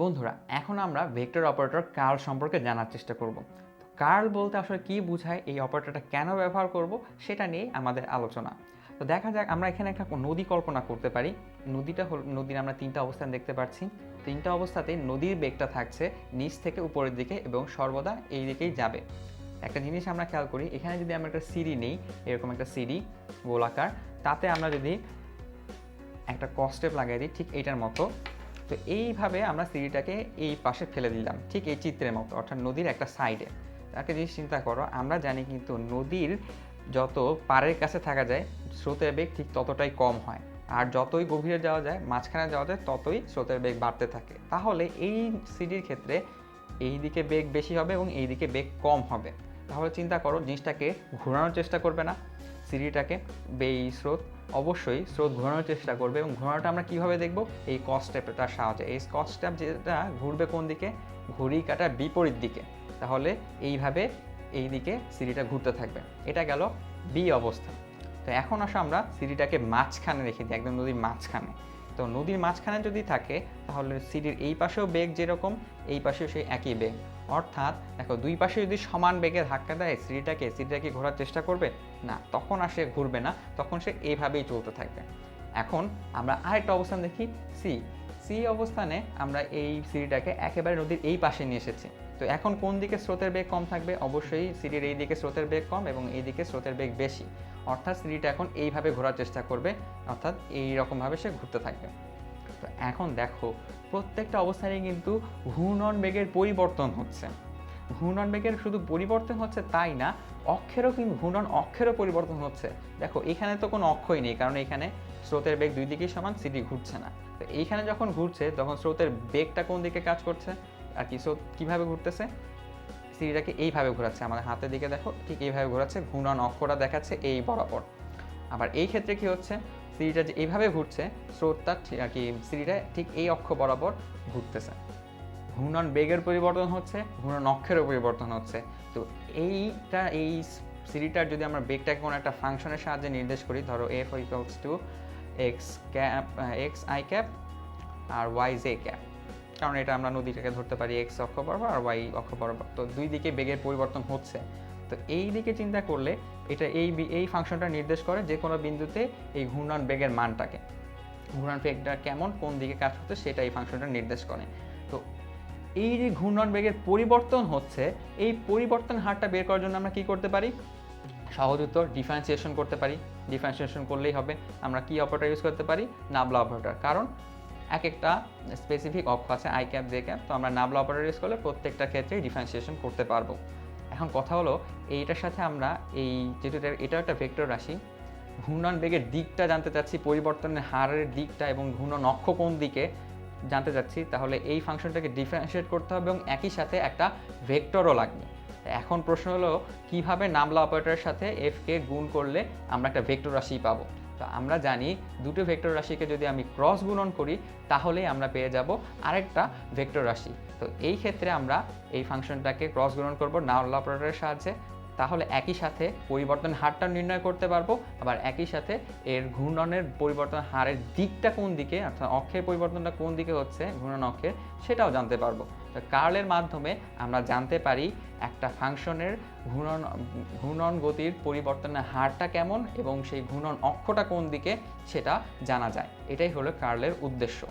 বন্ধুরা, এখন আমরা ভেক্টর অপারেটর কার্ল সম্পর্কে জানার চেষ্টা করব। কার্ল বলতে আসলে কী বোঝায়, এই অপারেটরটা কেন ব্যবহার করব, সেটা নিয়ে আমাদের আলোচনা। তো দেখা যাক, আমরা এখানে একটা নদী কল্পনা করতে পারি। নদীটা হল, নদীর আমরা তিনটা অবস্থান দেখতে পাচ্ছি। তিনটা অবস্থাতে নদীর বেগটা থাকছে নিচ থেকে উপরের দিকে এবং সর্বদা এই দিকেই যাবে। একটা জিনিস আমরা খেয়াল করি, এখানে যদি আমরা একটা সিঁড়ি নেই, এরকম একটা সিঁড়ি, গোলাকার, তাতে আমরা যদি একটা কস্টেপ লাগিয়ে দিই, ঠিক এইটার মতো তো এইভাবে আমরা সিঁড়িটাকে এই পাশে ফেলে দিলাম। ঠিক এই চিত্রের মতো, অর্থাৎ নদীর একটা সাইডে। একটা জিনিস চিন্তা করো, আমরা জানি কিন্তু নদীর যত পাড়ের কাছে থাকা যায়, স্রোতের বেগ ঠিক ততটাই কম হয়। আর যতই গভীরে যাওয়া যায়, মাঝখানে যাওয়া যায়, ততই স্রোতের বেগ বাড়তে থাকে। তাহলে এই সিঁড়ির ক্ষেত্রে এই দিকে বেগ বেশি হবে এবং এই দিকে বেগ কম হবে। তাহলে চিন্তা করো, জিনিসটাকে ঘোরানোর চেষ্টা করবে না। সিঁড়িটাকে বেই স্রোত, অবশ্যই স্রোত ঘোরানোর চেষ্টা করবে এবং ঘোরানোটা আমরা কীভাবে দেখব? এই কস স্টেপটার সাহায্যে। এই কস স্ট্যাপ যেটা ঘুরবে কোন দিকে? ঘুড়ি কাটা বিপরীত দিকে। তাহলে এইভাবে এই দিকে সিঁড়িটা ঘুরতে থাকবে। এটা গেল বি অবস্থা। তো এখন আসা আমরা সিঁড়িটাকে মাঝখানে রেখে দিই, একদম নদীর মাঝখানে। তো নদীর মাঝখানে যদি থাকে, তাহলে সিঁড়ির এই পাশেও বেগ যেরকম, এই পাশেও সেই একই বেগ। অর্থাৎ, দেখো, দুই পাশে যদি সমান বেগে ধাক্কা দেয়, সিঁড়িটাকে সিঁড়িটাকে ঘোরার চেষ্টা করবে, না, তখন আর সে ঘুরবে না, তখন সে এইভাবেই চলতে থাকবে। এখন আমরা আরেকটা অবস্থান দেখি সি সি অবস্থানে আমরা এই সিঁড়িটাকে একেবারে নদীর এই পাশে নিয়ে এসেছি। তো এখন কোন দিকে স্রোতের বেগ কম থাকবে? অবশ্যই সিঁড়ির এই দিকে স্রোতের বেগ কম এবং এই দিকে স্রোতের বেগ বেশি। অর্থাৎ সিঁড়িটা এখন এইভাবে ঘোরার চেষ্টা করবে, অর্থাৎ এই রকমভাবে সে ঘুরতে থাকবে। তো এখন দেখো, প্রত্যেকটা অবস্থানে কিন্তু ঘূর্ণন বেগের পরিবর্তন হচ্ছে। ঘূর্ণন বেগের শুধু পরিবর্তন হচ্ছে তাই না, অক্ষেরও কিন্তু ঘূর্ণন অক্ষেরও পরিবর্তন হচ্ছে। দেখো, এখানে তো কোনো অক্ষই নেই, কারণ এখানে স্রোতের বেগ দুই দিকেই সমান সিটি ঘুরছে না। তো এইখানে যখন ঘুরছে, তখন স্রোতের বেগটা কোন দিকে কাজ করছে? আর কি। স্রোত কীভাবে ঘুরতেছে? সিঁড়িটাকে এইভাবে ঘোরাচ্ছে। আমাদের হাতের দিকে দেখো, ঠিক এইভাবে ঘোরাচ্ছে। ঘূর্ণন অক্ষটা দেখাচ্ছে এই বরাবর। আবার এই ক্ষেত্রে কি হচ্ছে? সিঁড়িটা যে এইভাবে ঘুরছে, স্রোতটা আর কি, সিঁড়িটা ঠিক এই অক্ষ বরাবর ঘুরতেছে। ঘূর্ণন বেগের পরিবর্তন হচ্ছে, ঘূর্ণন অক্ষেরও পরিবর্তন হচ্ছে। তো এইটা, এই সিঁড়িটার যদি আমরা বেগটাকে কোনো একটা ফাংশনের সাহায্যে নির্দেশ করি, ধরো F equals to X cap X I cap R Y J cap কারণ এটা আমরা নদীটাকে ধরতে পারি এক্স অক্ষ বরাবর আর ওয়াই অক্ষ বরাবর। তো দুই দিকে বেগের পরিবর্তন হচ্ছে। তো এই দিকে চিন্তা করলে এটা এই এই ফাংশনটা নির্দেশ করে যে কোনো বিন্দুতে এই ঘূর্ণন বেগের মানটাকে। ঘূর্ণন বেগটা কেমন, কোন দিকে কাজ করছে সেটা এই ফাংশনটা নির্দেশ করে। তো এই যে ঘূর্ণন বেগের পরিবর্তন হচ্ছে, এই পরিবর্তন হারটা বের করার জন্য আমরা কি করতে পারি? সহজ উত্তর ডিফারেন্সিয়েশন করতে পারি। ডিফারেন্সিয়েশন করলেই হবে। আমরা কি অপারেটর ইউজ করতে পারি? নাবলা অপারেটর কারণ এক একটা স্পেসিফিক অক্ষ আছে আই ক্যাপ জে ক্যাপ তো আমরা নাবলা অপারেটর ইউজ করলে প্রত্যেকটা ক্ষেত্রেই ডিফারেন্সিয়েশন করতে পারব। এখন কথা হলো, এইটার সাথে আমরা এই যেহেতু এটা- এটাও একটা ভেক্টর রাশি, ঘূর্ণন বেগের দিকটা জানতে চাচ্ছি, পরিবর্তনের হারের দিকটা এবং ঘূর্ণন অক্ষ কোন দিকে জানতে চাচ্ছি, তাহলে এই ফাংশনটাকে ডিফারেন্সিয়েট করতে হবে এবং একই সাথে একটা ভেক্টরও লাগবে। এখন প্রশ্ন হলো, কীভাবে নামলা অপারেটরের সাথে এফকে গুণ করলে আমরা একটা ভেক্টর রাশি পাবো? তো আমরা জানি দুটো ভেক্টর রাশিকে যদি আমি ক্রস গুণন করি তাহলেই আমরা পেয়ে যাব আরেকটা ভেক্টর রাশি। তো এই ক্ষেত্রে আমরা এই ফাংশনটাকে ক্রস গুণন করব নামলা অপারেটরের সাহায্যে। তাহলে একই সাথে পরিবর্তন হারটা নির্ণয় করতে পারব। আবার একই সাথে এর ঘূর্ণনের পরিবর্তন হারের দিকটা কোন দিকে, অর্থাৎ অক্ষের পরিবর্তনটা কোন দিকে হচ্ছে, ঘূর্ণন অক্ষের, সেটাও জানতে পারব। তো কার্লের মাধ্যমে আমরা জানতে পারি একটা ফাংশনের ঘূর্ণন ঘূর্ণন গতির পরিবর্তনের হারটা কেমন এবং সেই ঘূর্ণন অক্ষটা কোন দিকে, সেটা জানা যায়। এটাই হলো কার্লের উদ্দেশ্য।